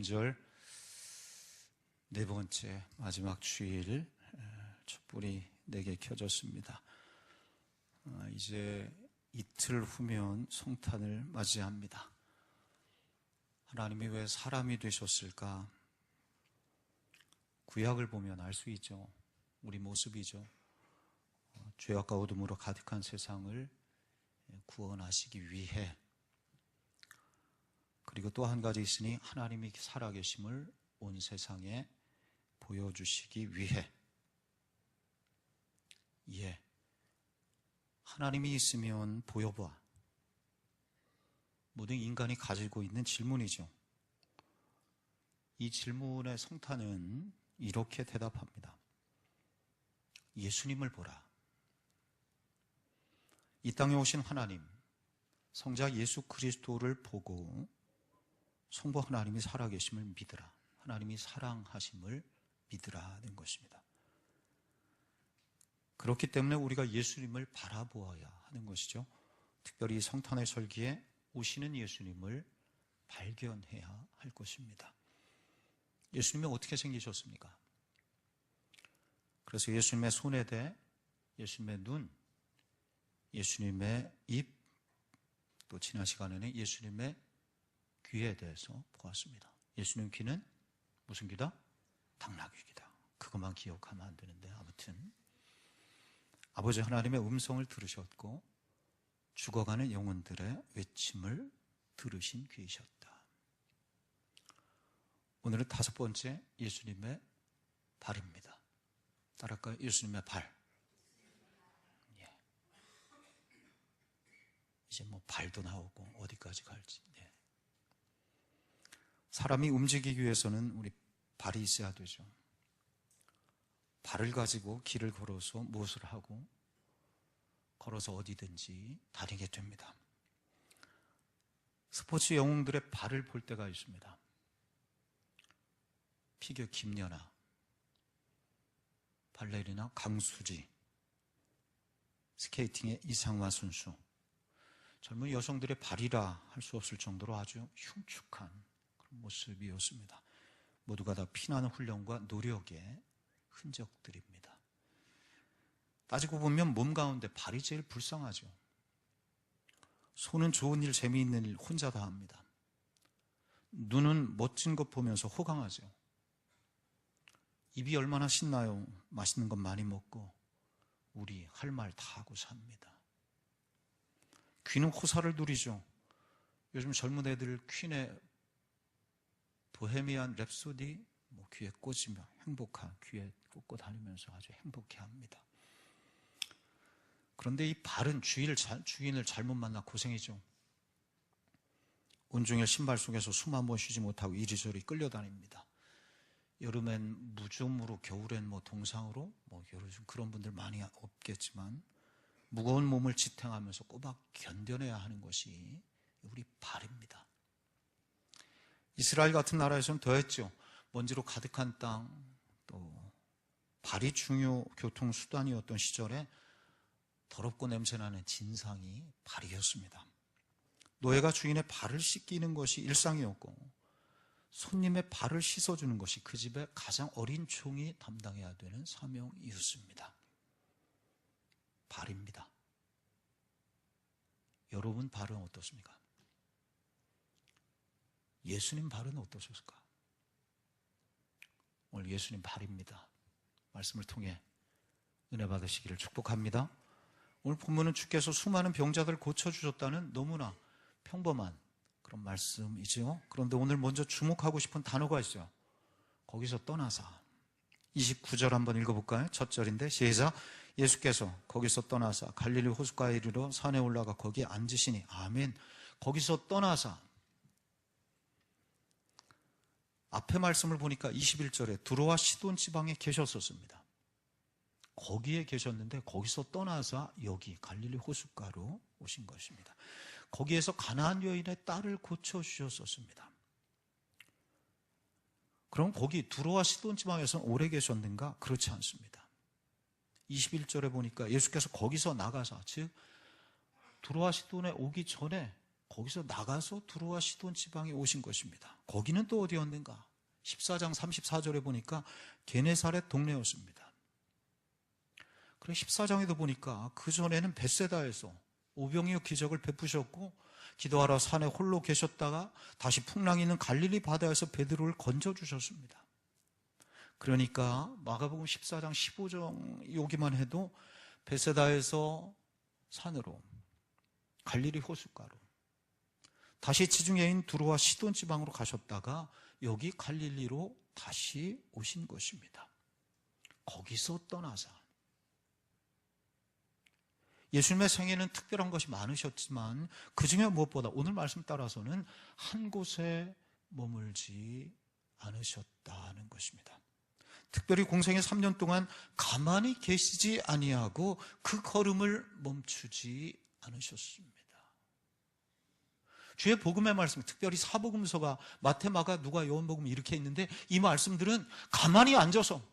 대림절 네 번째 마지막 주일 촛불이 내게 켜졌습니다. 아, 이제 이틀 후면 성탄을 맞이합니다. 하나님이 왜 사람이 되셨을까? 구약을 보면 알 수 있죠. 우리 모습이죠. 어, 죄악과 어둠으로 가득한 세상을 구원하시기 위해 그리고 또 한 가지 있으니 하나님이 살아계심을 온 세상에 보여주시기 위해 예 하나님이 있으면 보여봐 모든 인간이 가지고 있는 질문이죠. 이 질문의 성탄은 이렇게 대답합니다. 예수님을 보라. 이 땅에 오신 하나님, 성자 예수 그리스도를 보고 성부 하나님이 살아계심을 믿으라. 하나님이 사랑하심을 믿으라는 것입니다. 그렇기 때문에 우리가 예수님을 바라보아야 하는 것이죠. 특별히 성탄의 설기에 오시는 예수님을 발견해야 할 것입니다. 예수님이 어떻게 생기셨습니까? 그래서 예수님의 손에 대 예수님의 눈, 예수님의 입, 또 지난 시간에는 예수님의 귀에 대해서 보았습니다. 예수님 귀는 무슨 귀다? 당나귀 귀다. 그것만 기억하면 안 되는데 아무튼 아버지 하나님의 음성을 들으셨고 죽어가는 영혼들의 외침을 들으신 귀이셨다. 오늘은 다섯 번째 예수님의 발입니다. 따랄까요? 예수님의 발. 예. 이제 뭐 발도 나오고 어디까지 갈지. 예. 사람이 움직이기 위해서는 우리 발이 있어야 되죠. 발을 가지고 길을 걸어서 무엇을 하고 걸어서 어디든지 다니게 됩니다. 스포츠 영웅들의 발을 볼 때가 있습니다. 피겨 김연아, 발레리나 강수지, 스케이팅의 이상화 선수, 젊은 여성들의 발이라 할 수 없을 정도로 아주 흉측한 모습이었습니다. 모두가 다 피나는 훈련과 노력의 흔적들입니다. 따지고 보면 몸 가운데 발이 제일 불쌍하죠. 손은 좋은 일, 재미있는 일 혼자 다 합니다. 눈은 멋진 것 보면서 호강하죠. 입이 얼마나 신나요. 맛있는 것 많이 먹고 우리 할 말 다 하고 삽니다. 귀는 호사를 누리죠. 요즘 젊은 애들 퀸의 보헤미안 랩소디 뭐 귀에 꽂으며 행복한 귀에 꽂고 다니면서 아주 행복해 합니다. 그런데 이 발은 주인을, 주인을 잘못 만나 고생이죠. 온종일 신발 속에서 숨 한 번 쉬지 못하고 이리저리 끌려다닙니다. 여름엔 무좀으로, 겨울엔 뭐 동상으로, 뭐 요즘 그런 분들 많이 없겠지만 무거운 몸을 지탱하면서 꼬박 견뎌내야 하는 것이 우리 발입니다. 이스라엘 같은 나라에서는 더했죠. 먼지로 가득한 땅, 또 발이 중요 교통수단이었던 시절에 더럽고 냄새나는 진상이 발이었습니다. 노예가 주인의 발을 씻기는 것이 일상이었고 손님의 발을 씻어주는 것이 그 집의 가장 어린 종이 담당해야 되는 사명이었습니다. 발입니다. 여러분 발은 어떻습니까? 예수님 발은 어떠셨을까? 오늘 예수님 발입니다. 말씀을 통해 은혜 받으시기를 축복합니다. 오늘 본문은 주께서 수많은 병자들을 고쳐주셨다는 너무나 평범한 그런 말씀이죠. 그런데 오늘 먼저 주목하고 싶은 단어가 있어요. 거기서 떠나사. 29절 한번 읽어볼까요? 첫 절인데 시작. 예수께서 거기서 떠나사 갈릴리 호숫가에 이르러 산에 올라가 거기에 앉으시니 아멘. 거기서 떠나사 앞에 말씀을 보니까 21절에 두로와 시돈 지방에 계셨었습니다. 거기에 계셨는데 거기서 떠나서 여기 갈릴리 호숫가로 오신 것입니다. 거기에서 가나안 여인의 딸을 고쳐 주셨었습니다. 그럼 거기 두로와 시돈 지방에서 오래 계셨는가? 그렇지 않습니다. 21절에 보니까 예수께서 거기서 나가사 즉 두로와 시돈에 오기 전에 거기서 나가서 두루와 시돈 지방에 오신 것입니다. 거기는 또 어디였는가? 14장 34절에 보니까 게네사렛 동네였습니다. 그래 14장에도 보니까 그 전에는 베세다에서 오병이어 기적을 베푸셨고 기도하러 산에 홀로 계셨다가 다시 풍랑이 있는 갈릴리 바다에서 베드로를 건져 주셨습니다. 그러니까 마가복음 14장 15장 여기만 해도 베세다에서 산으로 갈릴리 호숫가로 다시 지중해인 두루와 시돈 지방으로 가셨다가 여기 갈릴리로 다시 오신 것입니다. 거기서 떠나자 예수님의 생애는 특별한 것이 많으셨지만 그 중에 무엇보다 오늘 말씀 따라서는 한 곳에 머물지 않으셨다는 것입니다. 특별히 공생의 3년 동안 가만히 계시지 아니하고 그 걸음을 멈추지 않으셨습니다. 주의 복음의 말씀, 특별히 사복음서가 마테마가 누가 요한복음 이렇게 있는데 이 말씀들은 가만히 앉아서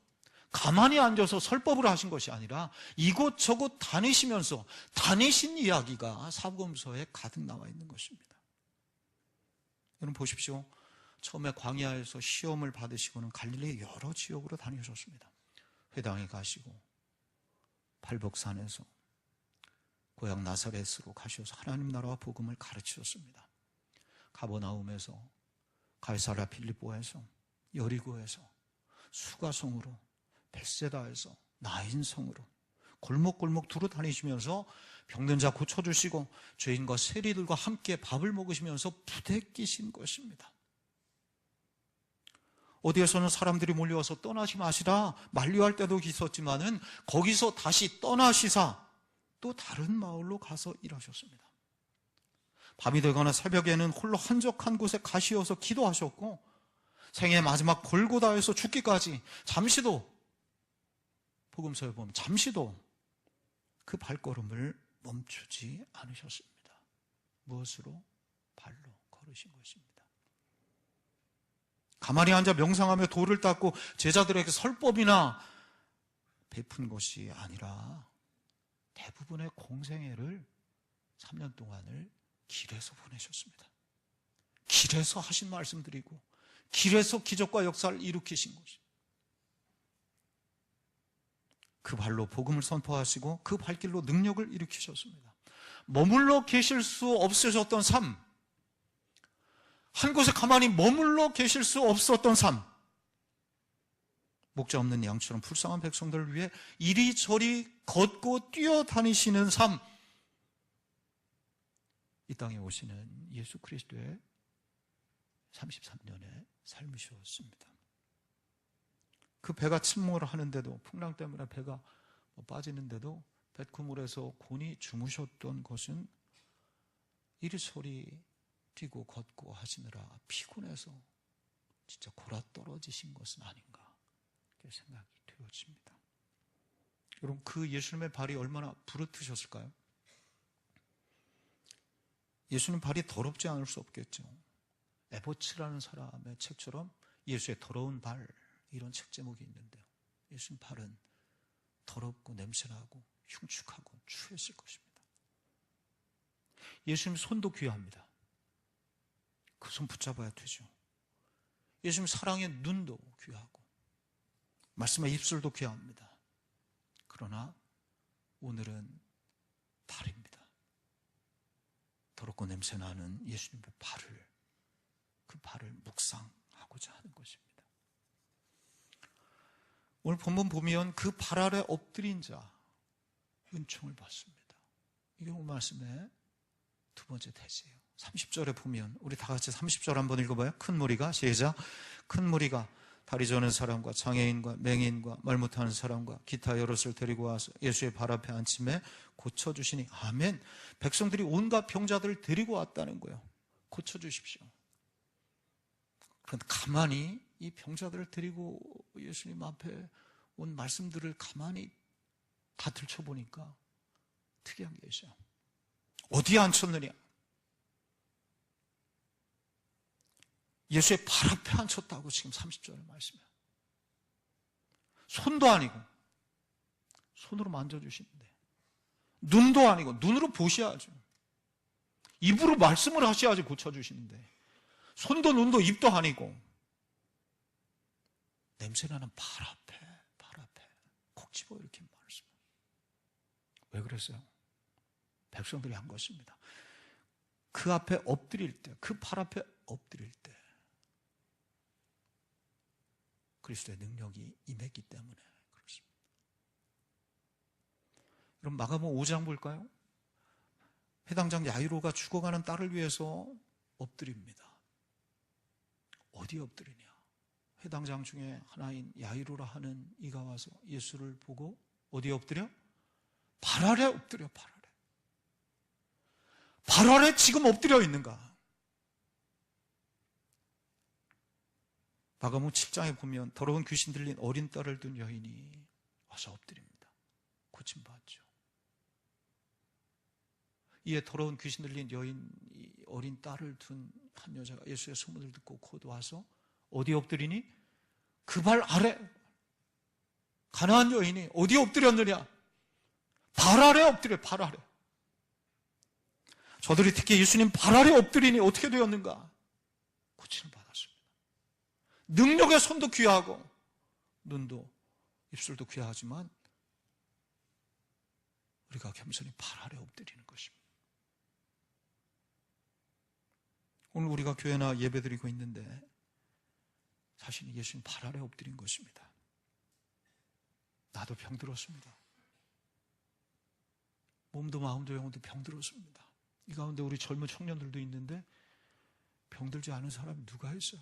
가만히 앉아서 설법을 하신 것이 아니라 이곳저곳 다니시면서 다니신 이야기가 사복음서에 가득 나와 있는 것입니다. 여러분 보십시오. 처음에 광야에서 시험을 받으시고는 갈릴리 여러 지역으로 다니셨습니다. 회당에 가시고 팔복산에서 고향 나사렛으로 가셔서 하나님 나라와 복음을 가르치셨습니다. 가버나움에서 갈사라 필리포에서 여리고에서 수가성으로 벳세다에서 나인성으로 골목골목 두루 다니시면서 병든 자 고쳐주시고 죄인과 세리들과 함께 밥을 먹으시면서 부대끼신 것입니다. 어디에서는 사람들이 몰려와서 떠나지 마시라 만류할 때도 있었지만은 거기서 다시 떠나시사 또 다른 마을로 가서 일하셨습니다. 밤이 되거나 새벽에는 홀로 한적한 곳에 가시어서 기도하셨고 생애 마지막 골고다에서 죽기까지 잠시도 복음서에 보면 잠시도 그 발걸음을 멈추지 않으셨습니다. 무엇으로? 발로 걸으신 것입니다. 가만히 앉아 명상하며 돌을 닦고 제자들에게 설법이나 베푼 것이 아니라 대부분의 공생애를 3년 동안을 길에서 보내셨습니다. 길에서 하신 말씀드리고 길에서 기적과 역사를 일으키신 것이. 그 발로 복음을 선포하시고 그 발길로 능력을 일으키셨습니다. 머물러 계실 수 없으셨던 삶, 한 곳에 가만히 머물러 계실 수 없었던 삶, 목자 없는 양처럼 불쌍한 백성들을 위해 이리저리 걷고 뛰어다니시는 삶, 이 땅에 오시는 예수 그리스도의 33년의 삶이셨습니다. 그 배가 침몰을 하는데도 풍랑 때문에 배가 뭐 빠지는데도 뱃그물에서 곤히 주무셨던 것은 이리 소리 뛰고 걷고 하시느라 피곤해서 진짜 골아 떨어지신 것은 아닌가 생각이 되어집니다. 여러분 그 예수님의 발이 얼마나 부르트셨을까요? 예수님 발이 더럽지 않을 수 없겠죠. 에보츠라는 사람의 책처럼 예수의 더러운 발 이런 책 제목이 있는데요. 예수님 발은 더럽고 냄새나고 흉측하고 추했을 것입니다. 예수님 손도 귀합니다. 그 손 붙잡아야 되죠. 예수님 사랑의 눈도 귀하고 말씀의 입술도 귀합니다. 그러나 오늘은 발입니다. 더럽고 냄새나는 예수님의 발을 그 발을 묵상하고자 하는 것입니다. 오늘 본문 보면 그 발 아래 엎드린 자 은총을 받습니다. 이게 오늘 말씀의 두 번째 대세예요. 30절에 보면 우리 다 같이 30절 한번 읽어봐요. 큰 무리가 시작. 큰 무리가 다리 저는 사람과 장애인과 맹인과 말 못하는 사람과 기타 여럿을 데리고 와서 예수의 발 앞에 앉힘에 고쳐주시니 아멘. 백성들이 온갖 병자들을 데리고 왔다는 거예요. 고쳐주십시오. 그런데 가만히 이 병자들을 데리고 예수님 앞에 온 말씀들을 가만히 다 들춰보니까 특이한 게 있어요. 어디에 앉혔느냐? 예수의 발 앞에 앉혔다고 지금 30절에 말씀해요. 손도 아니고, 손으로 만져주시는데, 눈도 아니고, 눈으로 보셔야죠. 입으로 말씀을 하셔야지 고쳐주시는데 손도 눈도 입도 아니고 냄새나는 발 앞에 발 앞에 콕 집어 이렇게 말씀. 왜 그랬어요? 백성들이 한 것입니다. 그 앞에 엎드릴 때, 그 발 앞에 엎드릴 때 그리스도의 능력이 임했기 때문에 그렇습니다. 그럼 마가복 5장 볼까요? 해당장 야이로가 죽어가는 딸을 위해서 엎드립니다. 어디 엎드리냐? 해당장 중에 하나인 야이로라 하는 이가 와서 예수를 보고 어디 엎드려? 발 아래 엎드려, 발 아래. 발 아래 지금 엎드려 있는가? 마가복 7장에 보면 더러운 귀신 들린 어린 딸을 둔 여인이 와서 엎드립니다. 고침 받죠. 이에 더러운 귀신 들린 여인, 어린 딸을 둔 한 여자가 예수의 소문을 듣고 곧 와서 어디 엎드리니? 그 발 아래. 가나안 여인이 어디 엎드렸느냐? 발 아래 엎드려, 발 아래. 저들이 특히 예수님 발 아래 엎드리니 어떻게 되었는가? 고치는 받았습니다. 능력의 손도 귀하고, 눈도, 입술도 귀하지만, 우리가 겸손히 발 아래 엎드리는 것입니다. 오늘 우리가 교회나 예배 드리고 있는데, 사실 예수님 발 아래 엎드린 것입니다. 나도 병들었습니다. 몸도 마음도 영혼도 병들었습니다. 이 가운데 우리 젊은 청년들도 있는데 병들지 않은 사람이 누가 있어요?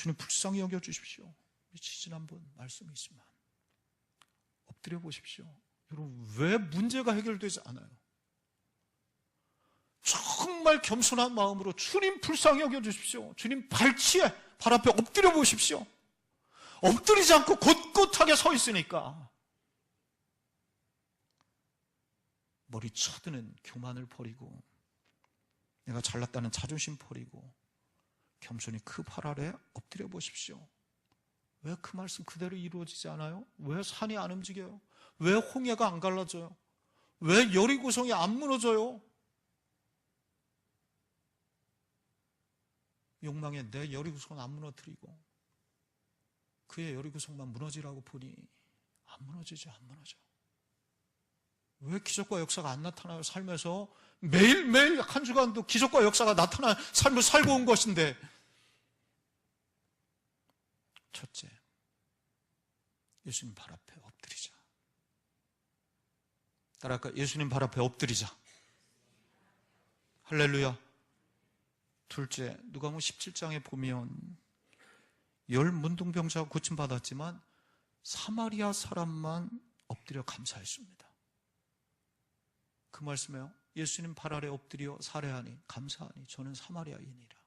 주님 불쌍히 여겨 주십시오. 지난번 말씀이 있지만 엎드려 보십시오. 여러분 왜 문제가 해결되지 않아요? 정말 겸손한 마음으로 주님 불쌍히 여겨 주십시오. 주님 발치에 발 앞에 엎드려 보십시오. 엎드리지 않고 곧곧하게 서 있으니까 머리 쳐드는 교만을 버리고 내가 잘났다는 자존심 버리고 겸손히 그 발 아래 엎드려 보십시오. 왜 그 말씀 그대로 이루어지지 않아요? 왜 산이 안 움직여요? 왜 홍해가 안 갈라져요? 왜 여리고성이 안 무너져요? 욕망에 내 여리고성은 안 무너뜨리고 그의 여리고성만 무너지라고 보니 안 무너지죠, 안 무너져. 왜 기적과 역사가 안 나타나요? 삶에서 매일매일 한 주간도 기적과 역사가 나타나 삶을 살고 온 것인데 첫째, 예수님 발 앞에 엎드리자. 따라할까? 예수님 발 앞에 엎드리자. 할렐루야. 둘째, 누가복음 17장에 보면 열 문둥병자가 고침받았지만 사마리아 사람만 엎드려 감사했습니다. 그 말씀에요. 예수님 발 아래 엎드려 살해하니 감사하니 저는 사마리아인이라.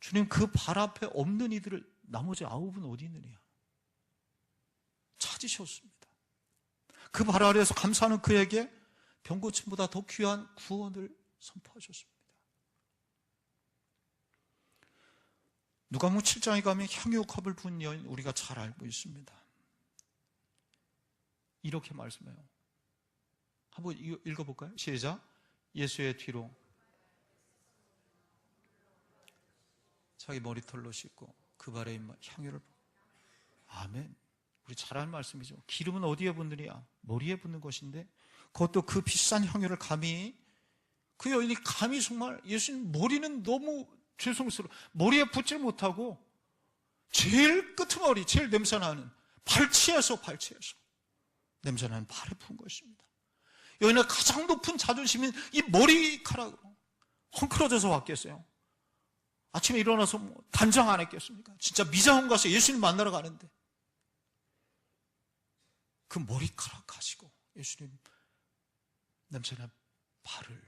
주님 그 발 앞에 없는 이들을 나머지 아홉은 어디 있느냐? 찾으셨습니다. 그 발 아래에서 감사하는 그에게 병고침보다 더 귀한 구원을 선포하셨습니다. 누가복음 7장에 가면 향유컵을 부은 여인 우리가 잘 알고 있습니다. 이렇게 말씀해요. 한번 읽어볼까요? 시작. 예수의 뒤로 자기 머리털로 씻고 그 발에 향유를 아멘. 우리 잘 아는 말씀이죠. 기름은 어디에 붓느냐? 머리에 붓는 것인데 그것도 그 비싼 향유를 감히 그 여인이 감히 정말 예수님 머리는 너무 죄송스러워 머리에 붓질 못하고 제일 끄트머리 제일 냄새나는 발치에서 발치에서 냄새나는 발에 푼 것입니다. 여인의 가장 높은 자존심인 이 머리카락으로 헝클어져서 왔겠어요. 아침에 일어나서 뭐 단장 안 했겠습니까? 진짜 미장원 가서 예수님 만나러 가는데 그 머리카락 가지고 예수님 냄새나 발을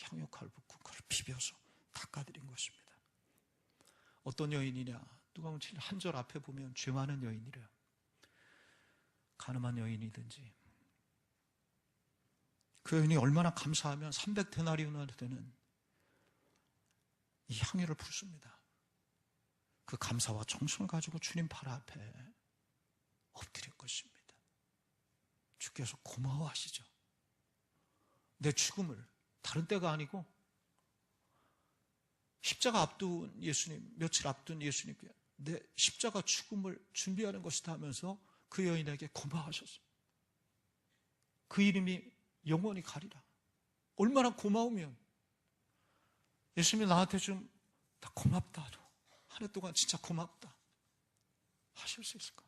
향유칼 붓고 그걸 비벼서 닦아드린 것입니다. 어떤 여인이냐? 누가 보면 한 절 앞에 보면 죄 많은 여인이래요. 가늠한 여인이든지 그 여인이 얼마나 감사하면 300데나리온나 되는 이 향유를 붓습니다. 그 감사와 정성을 가지고 주님 발 앞에 엎드릴 것입니다. 주께서 고마워하시죠. 내 죽음을 다른 때가 아니고 십자가 앞둔 예수님, 며칠 앞둔 예수님께 내 십자가 죽음을 준비하는 것이다 하면서 그 여인에게 고마워하셨어요. 그 이름이 영원히 가리라. 얼마나 고마우면 예수님이 나한테 좀 나 고맙다. 한 해 동안 진짜 고맙다. 하실 수 있을까?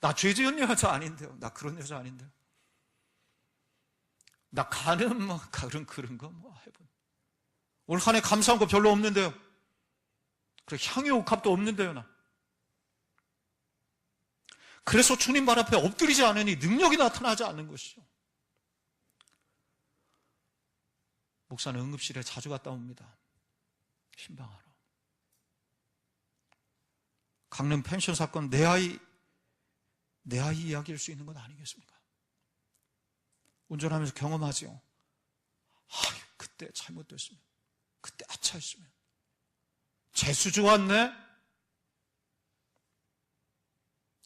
나 죄 지은 여자 아닌데요. 나 그런 여자 아닌데요. 나 가는 뭐 그런 그런 거 뭐 해본. 올 한 해 감사한 거 별로 없는데요. 그래 향유 값도 없는데요, 나. 그래서 주님 발 앞에 엎드리지 않으니 능력이 나타나지 않는 것이죠. 목사는 응급실에 자주 갔다 옵니다. 신방하러. 강릉 펜션 사건 내 아이 내 아이 이야기일 수 있는 건 아니겠습니까? 운전하면서 경험하죠. 아유, 그때 잘못됐으면, 그때 아차했으면, 재수 좋았네?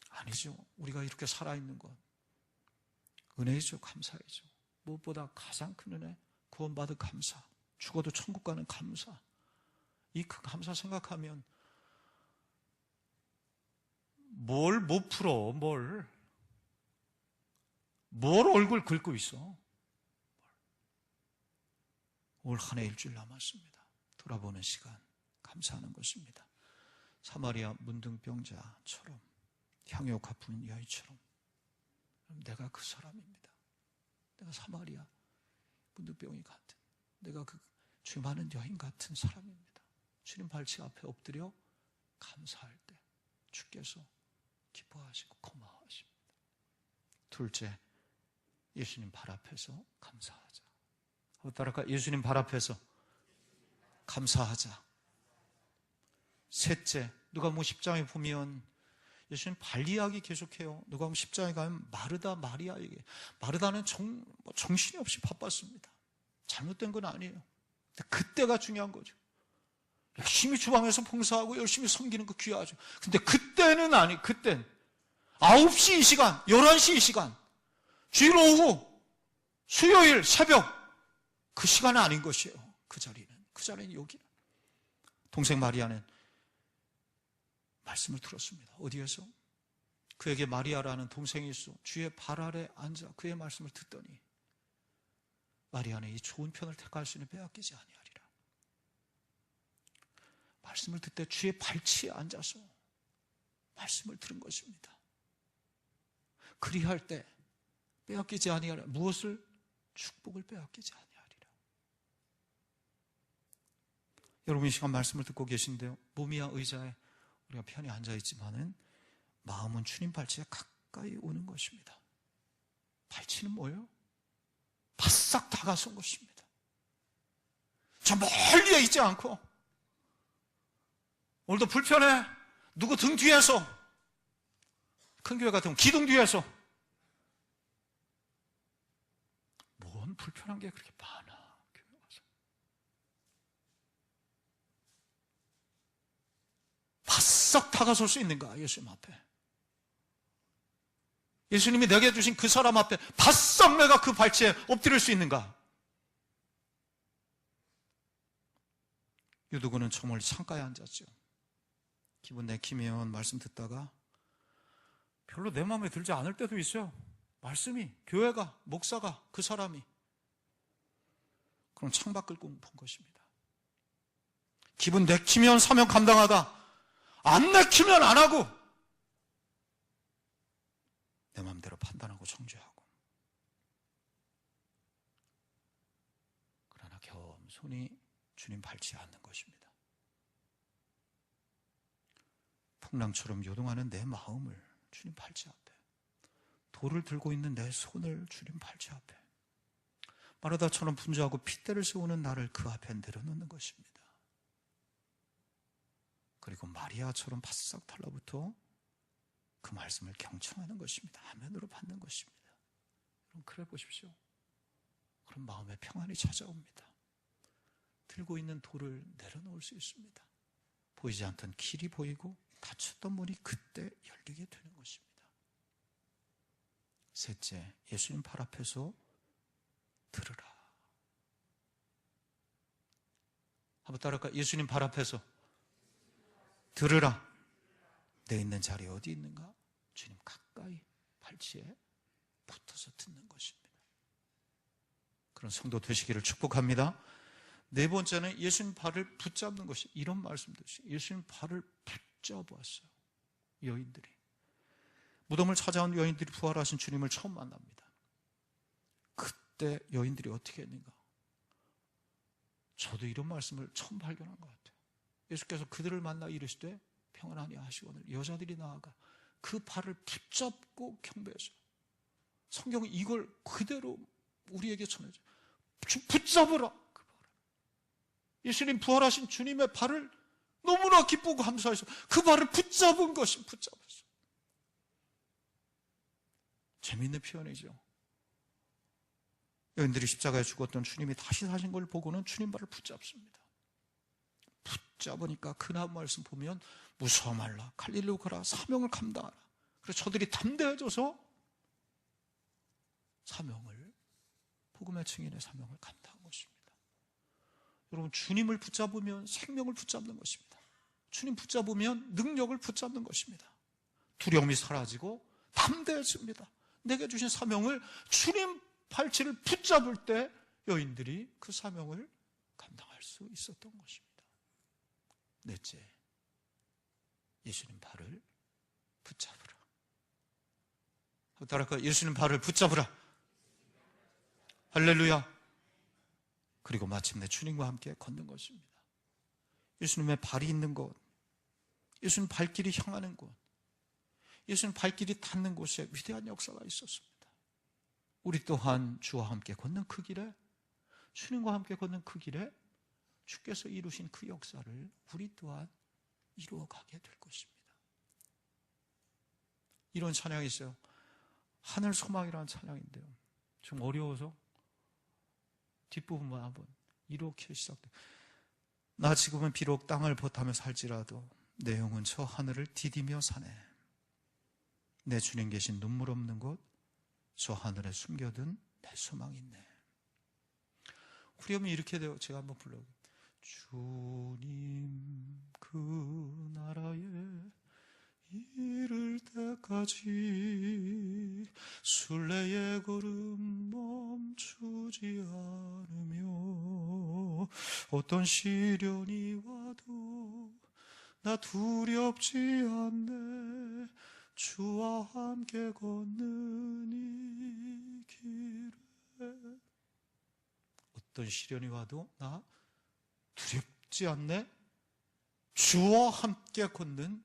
아니죠. 우리가 이렇게 살아있는 건 은혜이죠. 감사이죠. 무엇보다 가장 큰 은혜, 구원받은 감사, 죽어도 천국 가는 감사. 이큰 감사 생각하면 뭘 못 풀어, 뭘. 뭘 얼굴 긁고 있어? 올 한 해 일주일 남았습니다. 돌아보는 시간, 감사하는 것입니다. 사마리아 문둥병자처럼, 향유 갚은 여인처럼, 내가 그 사람입니다. 내가 사마리아 문둥병이 같은, 내가 그 죄 많은 여인 같은 사람입니다. 주님 발치 앞에 엎드려 감사할 때 주께서 기뻐하시고 고마워하십니다. 둘째, 예수님 발 앞에서 감사하자. 따라가 예수님 발 앞에서 감사하자. 셋째, 누가 뭐 10장에 보면 예수님 발 이야기 계속해요. 누가 뭐 10장에 가면 마르다 마리아에게 마르다는 정, 뭐 정신이 없이 바빴습니다. 잘못된 건 아니에요. 그때가 중요한 거죠. 열심히 주방에서 봉사하고 열심히 섬기는 거 귀하죠. 근데 그때는 아니, 그땐 9시 이 시간, 11시 이 시간, 주일 오후, 수요일 새벽, 그 시간은 아닌 것이에요. 그 자리는. 그 자리는 여기는. 동생 마리아는 말씀을 들었습니다. 어디에서? 그에게 마리아라는 동생이 있어. 주의 발 아래 앉아 그의 말씀을 듣더니 마리아는 이 좋은 편을 택할 수 있는 빼앗기지 아니하리라. 말씀을 듣되 주의 발치에 앉아서 말씀을 들은 것입니다. 그리할 때 빼앗기지 아니하리라. 무엇을? 축복을 빼앗기지 아니하리라. 여러분 이 시간 말씀을 듣고 계신데요. 몸이야 의자에 우리가 편히 앉아 있지만은 마음은 주님 발치에 가까이 오는 것입니다. 발치는 뭐예요? 바싹 다가선 것입니다. 저 멀리에 있지 않고 오늘도 불편해. 누구 등 뒤에서 큰 교회 같은 기둥 뒤에서 뭔 불편한 게 그렇게 많아 교회 와서 바싹 다가설 수 있는가 예수님 앞에 예수님이 내게 주신 그 사람 앞에 바싹 내가 그 발치에 엎드릴 수 있는가 유두군은 저 멀리 창가에 앉았죠 기분 내키면 말씀 듣다가 별로 내 마음에 들지 않을 때도 있어요. 말씀이, 교회가, 목사가, 그 사람이. 그럼 창밖을 본 것입니다. 기분 내키면 사명 감당하다. 안 내키면 안 하고. 내 마음대로 판단하고 정죄하고. 그러나 겸손히 주님 밟지 않는 것입니다. 풍랑처럼 요동하는 내 마음을 주님 발치 앞에 돌을 들고 있는 내 손을 주님 발치 앞에 마르다처럼 분주하고 핏대를 세우는 나를 그 앞에 내려놓는 것입니다. 그리고 마리아처럼 바싹 달라붙어 그 말씀을 경청하는 것입니다. 화면으로 받는 것입니다. 여러분 그래 보십시오. 그런 마음의 평안이 찾아옵니다. 들고 있는 돌을 내려놓을 수 있습니다. 보이지 않던 길이 보이고 닫혔던 문이 그때 열리게 되는 것입니다. 셋째, 예수님 발 앞에서 들으라. 한번 따라할까? 예수님 발 앞에서 들으라. 내 있는 자리 어디 있는가? 주님 가까이 발치에 붙어서 듣는 것입니다. 그런 성도 되시기를 축복합니다. 네 번째는 예수님 발을 붙잡는 것이 이런 말씀도 있어요. 예수님 발을 붙잡았어요. 여인들이. 무덤을 찾아온 여인들이 부활하신 주님을 처음 만납니다. 그때 여인들이 어떻게 했는가? 저도 이런 말씀을 처음 발견한 것 같아요. 예수께서 그들을 만나 이르시되 평안하니 하시거늘 여자들이 나아가 그 발을 붙잡고 경배했어요. 성경은 이걸 그대로 우리에게 전해줘요. 붙잡으라. 그 발을. 예수님 부활하신 주님의 발을 너무나 기쁘고 감사해서 그 발을 붙잡은 것이 붙잡았어요. 재미있는 표현이죠. 여인들이 십자가에 죽었던 주님이 다시 사신 걸 보고는 주님 발을 붙잡습니다. 붙잡으니까 그날 말씀 보면 무서워 말라 갈릴로 가라 사명을 감당하라. 그래서 저들이 담대해져서 사명을 복음의 증인의 사명을 감당한 것입니다. 여러분 주님을 붙잡으면 생명을 붙잡는 것입니다. 주님 붙잡으면 능력을 붙잡는 것입니다. 두려움이 사라지고 담대해집니다. 내게 주신 사명을 주님 팔찌를 붙잡을 때 여인들이 그 사명을 감당할 수 있었던 것입니다. 넷째, 예수님 발을 붙잡으라. 따라할까 예수님 발을 붙잡으라. 할렐루야. 그리고 마침내 주님과 함께 걷는 것입니다. 예수님의 발이 있는 곳, 예수님 발길이 향하는 곳, 예수님 발길이 닿는 곳에 위대한 역사가 있었습니다. 우리 또한 주와 함께 걷는 그 길에, 주님과 함께 걷는 그 길에 주께서 이루신 그 역사를 우리 또한 이루어가게 될 것입니다. 이런 찬양이 있어요. 하늘 소망이라는 찬양인데요. 좀 어려워서 뒷부분만 한번 이렇게 시작돼. 나 지금은 비록 땅을 벗하며 살지라도 내 영은 저 하늘을 디디며 사네. 내 주님 계신 눈물 없는 곳, 저 하늘에 숨겨둔 내 소망이 있네. 후렴이 이렇게 돼요. 제가 한번 불러볼게요. 주님 그 나라에 이를 때까지 순례의 걸음 멈추지 않으며 어떤 시련이 와도 나 두렵지 않네. 주와 함께 걷는 이 길에 어떤 시련이 와도 나 두렵지 않네 주와 함께 걷는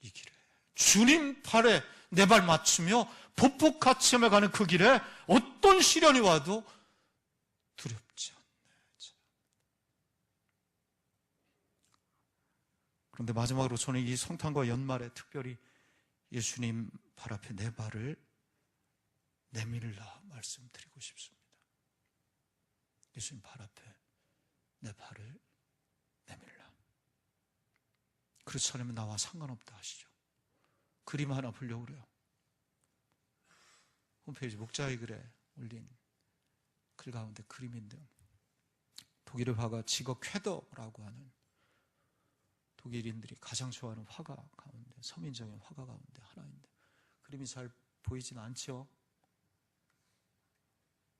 이 길에 주님 발에 내 발 맞추며 보폭같이 가는 그 길에 어떤 시련이 와도 두렵지 않네. 그런데 마지막으로 저는 이 성탄과 연말에 특별히 예수님 발 앞에 내 발을 내밀라 말씀드리고 싶습니다. 예수님 발 앞에 내 발을 내밀라. 그렇지 않으면 나와 상관없다 하시죠. 그림 하나 보려고 그래요. 홈페이지 목자의 글에 올린 글 가운데 그림인데요. 독일의 화가 지거 쾌더라고 하는 독일인들이 가장 좋아하는 화가 가운데 서민적인 화가 가운데 하나인데 그림이 잘 보이진 않죠?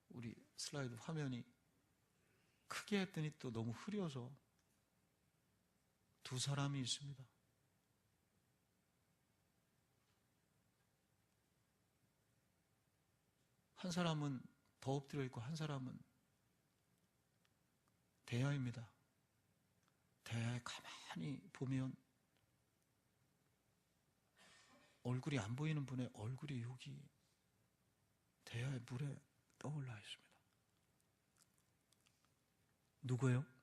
우리 슬라이드 화면이 크게 했더니 또 너무 흐려서 두 사람이 있습니다. 한 사람은 더 엎드려 있고 한 사람은 대야입니다. 대야에 가만히 보면 얼굴이 안 보이는 분의 얼굴이 여기 대야의 물에 떠올라 있습니다. 누구예요?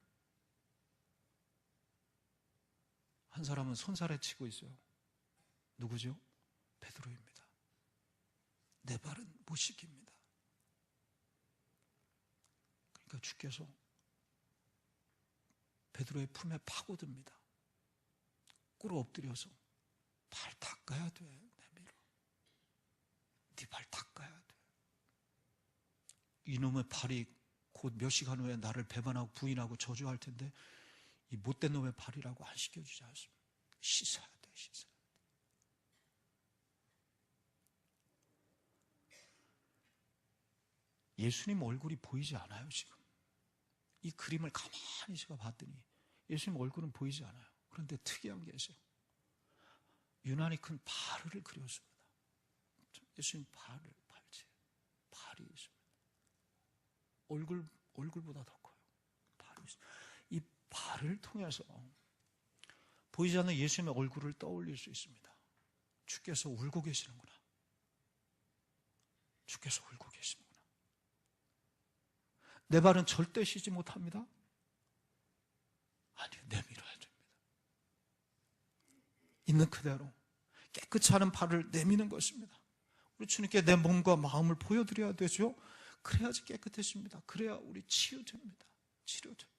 한 사람은 손살에 치고 있어요. 누구죠? 베드로입니다. 내 발은 못 시킵니다. 그러니까 주께서 베드로의 품에 파고듭니다. 꿇어 엎드려서 발 닦아야 돼, 내밀어. 네 발 닦아야 돼. 이놈의 발이 곧 몇 시간 후에 나를 배반하고 부인하고 저주할 텐데 이 못된 놈의 발이라고 안 시켜주지 않습니다. 씻어야 돼, 씻어야 돼. 예수님 얼굴이 보이지 않아요, 지금. 이 그림을 가만히 제가 봤더니 예수님 얼굴은 보이지 않아요. 그런데 특이한 게 있어요. 유난히 큰 발을 그렸습니다. 예수님 발을, 발치, 발이 있습니다. 얼굴, 얼굴보다 더 커요. 발이 있습니다. 이 발을 통해서 보이지 않는 예수님의 얼굴을 떠올릴 수 있습니다. 주께서 울고 계시는구나. 주께서 울고 계시는구나. 내 발은 절대 쉬지 못합니다. 아니요, 내밀어야 됩니다. 있는 그대로 깨끗이 하는 발을 내미는 것입니다. 우리 주님께 내 몸과 마음을 보여드려야 되죠. 그래야지 깨끗해집니다. 그래야 우리 치유됩니다. 치료됩니다.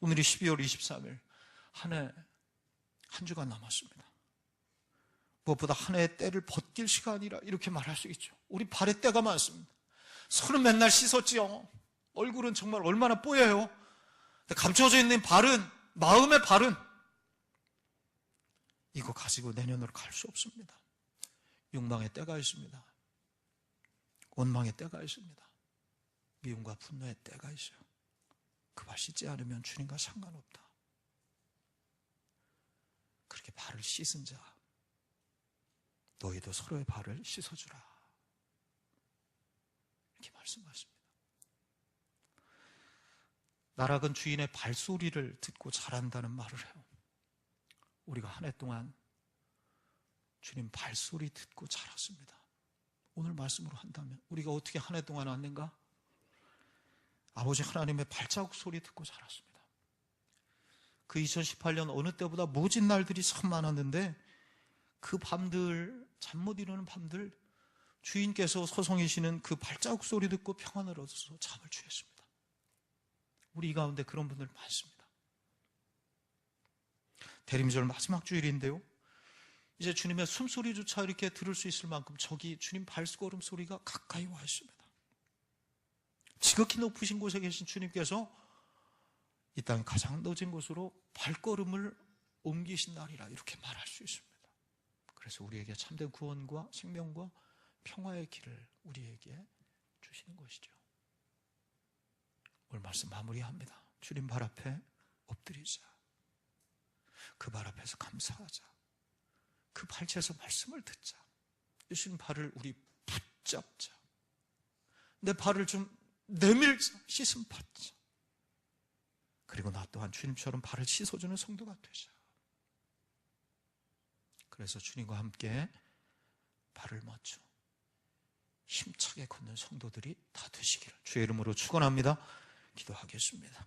오늘이 12월 23일 한 해, 한 주간 남았습니다. 무엇보다 한 해의 때를 벗길 시간이라 이렇게 말할 수 있죠. 우리 발에 때가 많습니다. 손은 맨날 씻었지요. 얼굴은 정말 얼마나 뽀여요. 감춰져 있는 발은, 마음의 발은 이거 가지고 내년으로 갈 수 없습니다. 욕망의 때가 있습니다. 원망의 때가 있습니다. 미움과 분노의 때가 있어요. 그발 씻지 않으면 주님과 상관없다. 그렇게 발을 씻은 자, 너희도 서로의 발을 씻어주라. 이렇게 말씀하십니다. 나락은 주인의 발소리를 듣고 자란다는 말을 해요. 우리가 한 해 동안 주님 발소리 듣고 자랐습니다. 오늘 말씀으로 한다면 우리가 어떻게 한 해 동안 왔는가? 아버지 하나님의 발자국 소리 듣고 자랐습니다. 그 2018년 어느 때보다 모진 날들이 참 많았는데 그 밤들, 잠 못 이루는 밤들 주인께서 소송이시는 그 발자국 소리 듣고 평안을 얻어서 잠을 취했습니다. 우리 이 가운데 그런 분들 많습니다. 대림절 마지막 주일인데요. 이제 주님의 숨소리조차 이렇게 들을 수 있을 만큼 저기 주님 발걸음 소리가 가까이 와 있습니다. 지극히 높으신 곳에 계신 주님께서 이 땅 가장 낮은 곳으로 발걸음을 옮기신 날이라 이렇게 말할 수 있습니다. 그래서 우리에게 참된 구원과 생명과 평화의 길을 우리에게 주시는 것이죠. 오늘 말씀 마무리합니다. 주님 발 앞에 엎드리자. 그 발 앞에서 감사하자. 그 발치에서 말씀을 듣자. 예수님 발을 우리 붙잡자. 내 발을 좀 내밀자. 씻음 받자. 그리고 나 또한 주님처럼 발을 씻어주는 성도가 되자. 그래서 주님과 함께 발을 맞춰 힘차게 걷는 성도들이 다 되시기를 주의 이름으로 축원합니다. 기도하겠습니다.